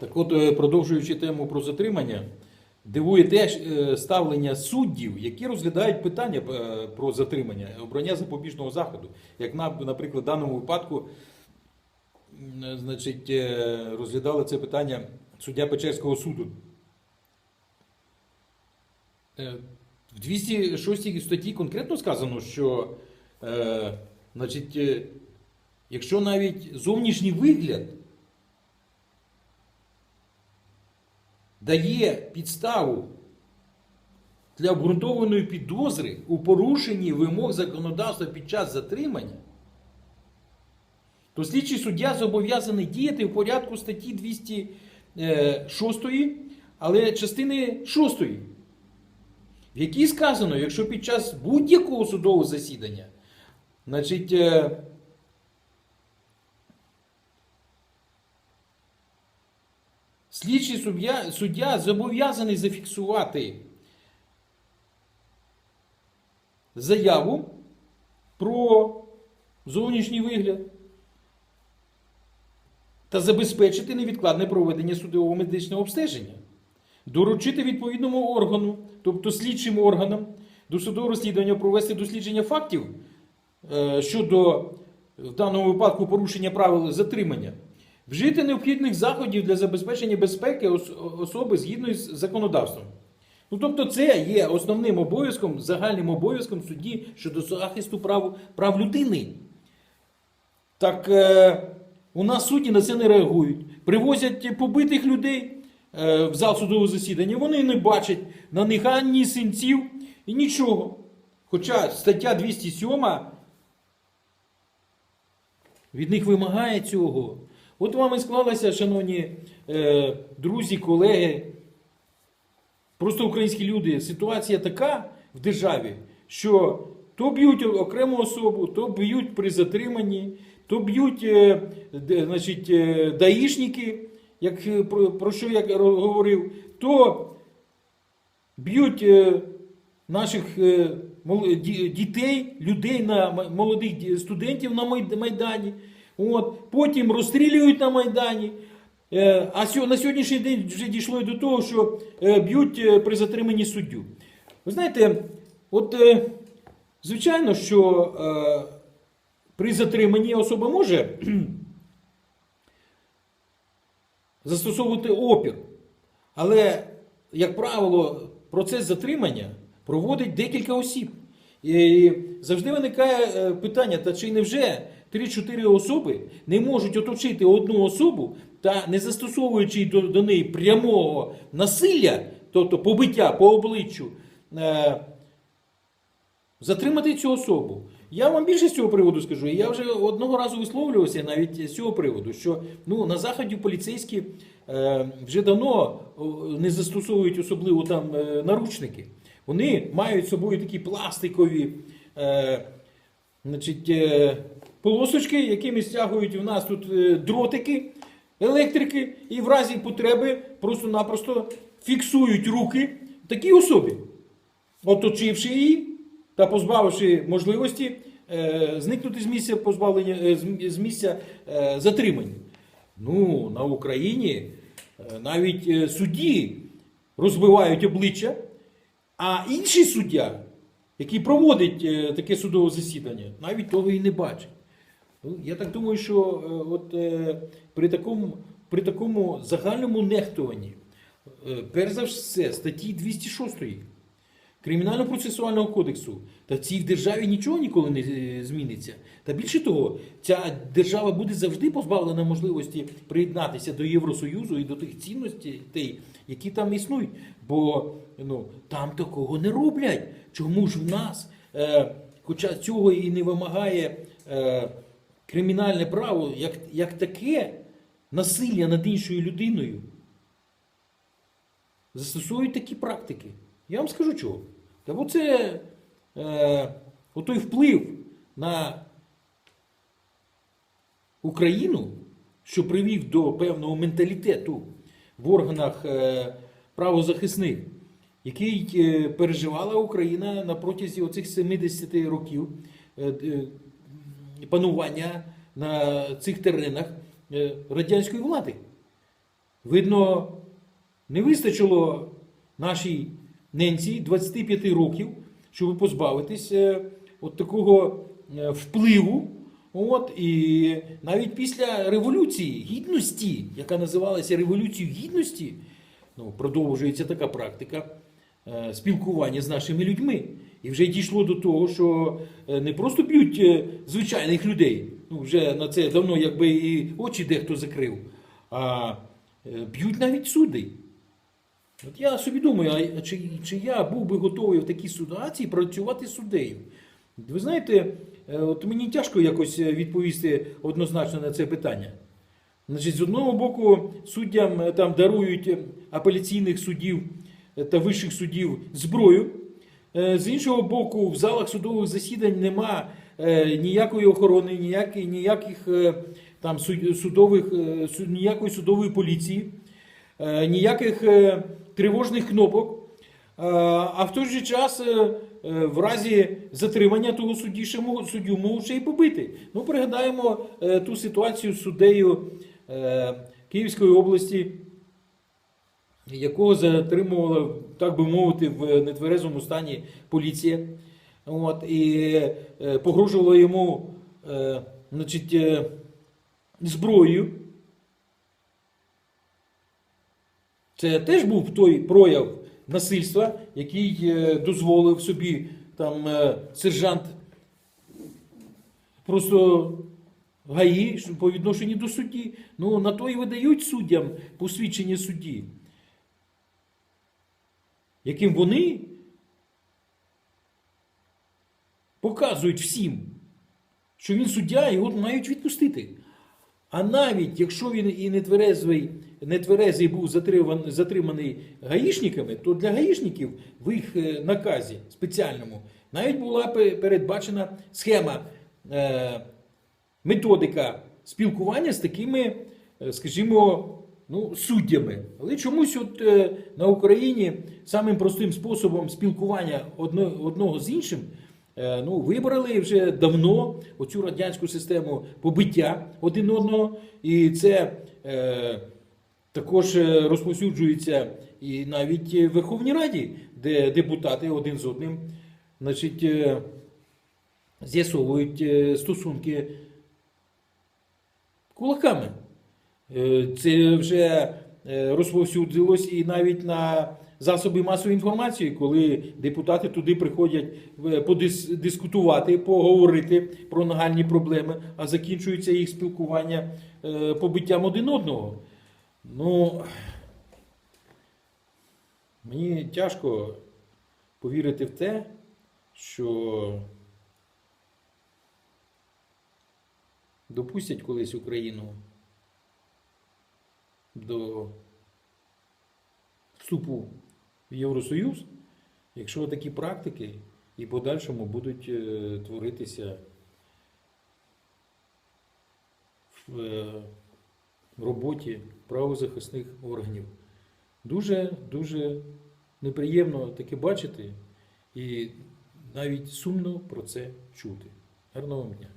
Так от, е, продовжуючи тему про затримання, дивує теж е, ставлення суддів, які розглядають питання е, про затримання, обрання запобіжного заходу. Як, наприклад, в даному випадку значить, розглядали це питання суддя Печерського суду. В 206 статті конкретно сказано, що значить, якщо навіть зовнішній вигляд дає підставу для обґрунтованої підозри у порушенні вимог законодавства під час затримання, то слідчий суддя зобов'язаний діяти в порядку статті 206, але частини 6, в якій сказано, якщо під час будь-якого судового засідання, значить, Слідчий суддя, суддя зобов'язаний зафіксувати заяву про зовнішній вигляд та забезпечити невідкладне проведення судового медичного обстеження, доручити відповідному органу, тобто слідчим органам, до судового розслідування провести дослідження фактів е, щодо в даному випадку порушення правил затримання, вжити необхідних заходів для забезпечення безпеки ос- особи згідно з законодавством. Ну, тобто, це є основним обов'язком, загальним обов'язком судді щодо захисту прав, прав людини. Так е, у нас судді на це не реагують. Привозять побитих людей е, в зал судового засідання. Вони не бачать на них ані синців і нічого. Хоча стаття 207 від них вимагає цього. От вам і склалася, шановні е, друзі, колеги, просто українські люди, ситуація така в державі, що то б'ють окрему особу, то б'ють при затриманні, то б'ють е, значить, е, даїшники, як, е, про, про що я говорив, то б'ють е, наших е, дітей, людей на молодих студентів на Майдані. От, потім розстрілюють на Майдані. Е, А на сьогоднішній день вже дійшло і до того, що е, б'ють е, при затриманні суддю. Ви знаєте, от звичайно, що при затриманні особа може застосовувати опір. Але, як правило, процес затримання проводить декілька осіб. І завжди виникає питання: та чи невже 3-4 особи не можуть оточити одну особу та не застосовуючи до, до неї прямого насилля, тобто побиття по обличчю, е, затримати цю особу. Я вам більше з цього приводу скажу. Я вже одного разу висловлювався навіть з цього приводу, що ну, на заході поліцейські е, вже давно не застосовують особливо там е, наручники. Вони мають з собою такі пластикові е, значить, е, полосочки, якими стягують в нас тут е, дротики, електрики, і в разі потреби просто-напросто фіксують руки такій особі оточивши її та позбавивши можливості е, зникнути з місця позбавлення е, з- місця затримання. Ну, на Україні навіть судді розбивають обличчя, а інший суддя, який проводить таке судове засідання, навіть того і не бачить. Ну, я так думаю, що е, от, е, при, такому, при такому загальному нехтуванні, е, перш за все, статті 206 Кримінально-процесуального кодексу, та в цій державі нічого ніколи не зміниться. Та більше того, ця держава буде завжди позбавлена можливості приєднатися до Євросоюзу і до тих цінностей, які там існують. Бо ну, там такого не роблять. Чому ж в нас, е, хоча цього і не вимагає е, кримінальне право, як, як таке насилля над іншою людиною, застосовують такі практики. Я вам скажу чого. Та бо це е, отой вплив на Україну, що привів до певного менталітету в органах е, правозахисних, який е, переживала Україна на протязі оцих 70 років е, е, панування на цих теренах е, радянської влади. Видно, не вистачило нашій ненці 25 років, щоб позбавитись е, от такого е, впливу. От, і навіть після Революції Гідності, яка називалася Революцією Гідності, ну, продовжується така практика спілкування з нашими людьми. І вже дійшло до того, що е, не просто б'ють е, звичайних людей, ну вже на це давно якби і очі дехто закрив, а е, б'ють навіть судей. От я собі думаю, а чи, чи я був би готовий в такій ситуації працювати суддею? Ви знаєте, от мені тяжко якось відповісти однозначно на це питання. Значить, з одного боку, суддям там дарують апеляційних судів та вищих судів зброю. Е, З іншого боку, в залах судових засідань нема е, ніякої охорони, ніяких, ніяких е, там судових, ніякої судової поліції, ніяких тривожних кнопок. А в той же час, в разі затримання того судді, суддю можуть ще й побити. Ну, пригадаємо ту ситуацію з суддею Київської області, якого затримувала, так би мовити, в нетверезому стані поліція. От, і е, погрожувала йому е, значить, е, зброєю. Це теж був той прояв насильства, який дозволив собі там сержант просто ГАІ по відношенню до судді. Ну, на то і видають суддям посвідчення судді, яким вони показують всім, що він суддя, його мають відпустити. А навіть якщо він і нетверезий, нетверезий був затриманий, затриманий гаїшниками, то для гаїшників в їх е, наказі спеціальному навіть була передбачена схема, е, методика спілкування з такими, е, скажімо, ну, суддями. Але чомусь от е, на Україні самим простим способом спілкування одно, одного з іншим Е, ну, вибрали вже давно оцю радянську систему побиття один одного, і це е, також е, розповсюджується і навіть в Верховній Раді, де депутати один з одним значить, е, з'ясовують е, стосунки кулаками. Е, Це вже е, розповсюдилось і навіть на засоби масової інформації, коли депутати туди приходять е, подис- дискутувати, поговорити про нагальні проблеми, а закінчується їх спілкування побиттям один одного. Ну, мені тяжко повірити в те, що допустять колись Україну до вступу в Євросоюз, якщо такі практики і в подальшому будуть е, творитися в е, роботі правозахисних органів. Дуже дуже неприємно таке бачити і навіть сумно про це чути. Гарного вам дня!